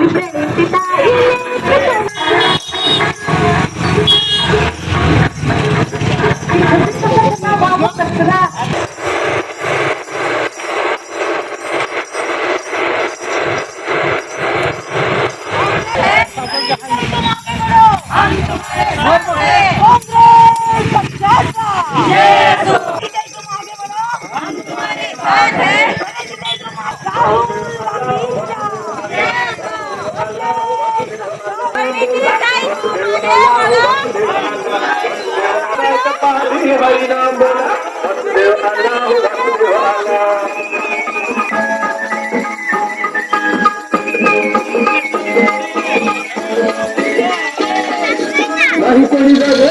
नाही कोणी झालं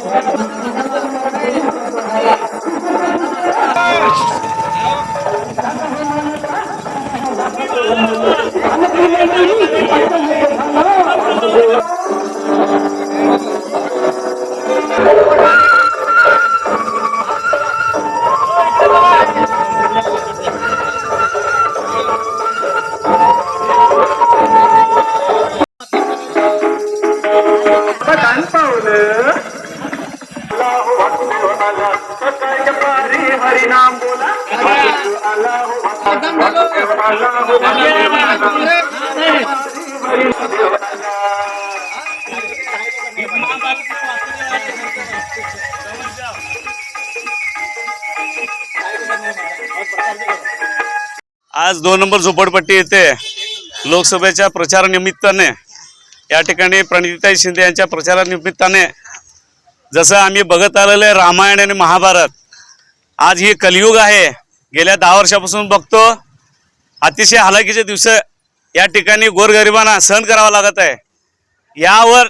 पावलं अल्लाहू सकाळच्या पारी हरिनाम बोला आज दोन नंबर झोपडपट्टी येथे लोकसभेच्या प्रचारानिमित्ताने या ठिकाणी प्रणितीताई शिंदे यांच्या प्रचारानिमित्ताने जसं आम्ही बघत आलेलं आहे रामायण आणि महाभारत आज हे कलियुग आहे. गेल्या दहा वर्षापासून बघतो. अतिशय हालाकीचे दिवस या ठिकाणी गोरगरिबांना सहन करावा लागत आहे. यावर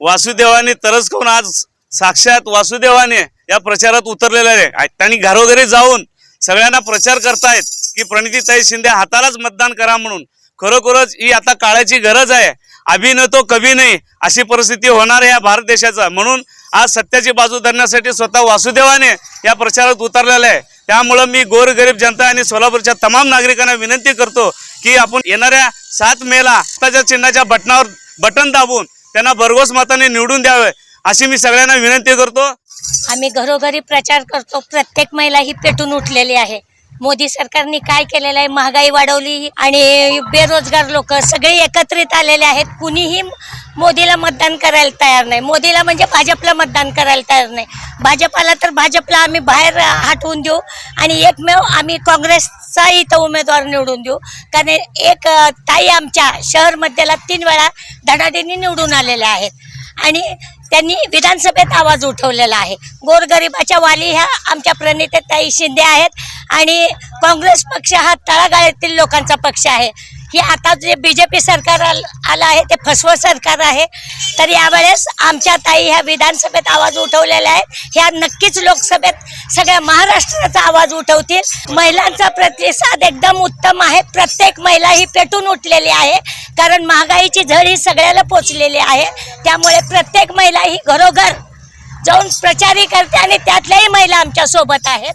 वासुदेवाने तरच खाऊन आज साक्षात वासुदेवाने या प्रचारात उतरलेले आहे. त्यांनी घरोघरी जाऊन सगळ्यांना प्रचार करतायत की प्रणितीताई शिंदे हातालाच मतदान करा म्हणून. खरोखरच ही आता काळाची गरज आहे. अभि न तो कवी नाही अशी परिस्थिती होणार आहे या भारत देशाचा. म्हणून आज सत्याची बाजू धरण्यासाठी स्वतः वासुदेवाने या प्रचारात उतरलेला आहे. त्यामुळं मी गोरगरीब जनता आणि सोलापूरच्या तमाम नागरिकांना विनंती करतो की आपण येणाऱ्या सात मेला आत्ताच्या चिन्हाच्या बटनावर बटन दाबून त्यांना भरघोस मताने निवडून द्यावे अशी मी सगळ्यांना विनंती करतो. आम्ही घरोघरी प्रचार करतो. प्रत्येक महिला ही पेटून उठलेली आहे. मोदी सरकारने काय केलेलं आहे? महागाई वाढवली आणि बेरोजगार लोक सगळे एकत्रित आलेले आहेत. कुणीही मोदीला मतदान करायला तयार नाही. मोदीला म्हणजे भाजपला मतदान करायला तयार नाही. भाजपाला तर भाजपला आम्ही बाहेर हटवून देऊ आणि एकमेव आम्ही काँग्रेसचा इथं उमेदवार निवडून देऊ. कारण एक ताई आमच्या शहर मध्यला तीन वेळा धडाडीने निवडून आलेल्या आहेत. आणि त्यांनी विधानसभेत आवाज उठवलेला आहे. गोरगरिबाच्या वाली ह्या आमच्या प्रणितीताई शिंदे आहेत. आणि काँग्रेस पक्ष हा तळागाळातील लोकांचा पक्ष आहे. ही आता जे बी जे पी सरकार आल- आलं आहे ते फसवं सरकार आहे. तर यावेळेस आमच्या ताई ह्या विधानसभेत आवाज उठवलेल्या आहेत ह्या नक्कीच लोकसभेत सगळ्या महाराष्ट्राचा आवाज उठवतील. महिलांचा प्रतिसाद एकदम उत्तम आहे. प्रत्येक महिला ही पेटून उठलेली आहे. कारण महागाईची झळ ही सगळ्याला पोचलेली आहे. त्यामुळे प्रत्येक महिला ही घरोघर जाऊन प्रचारही करते आणि त्यातल्याही महिला आमच्यासोबत आहेत.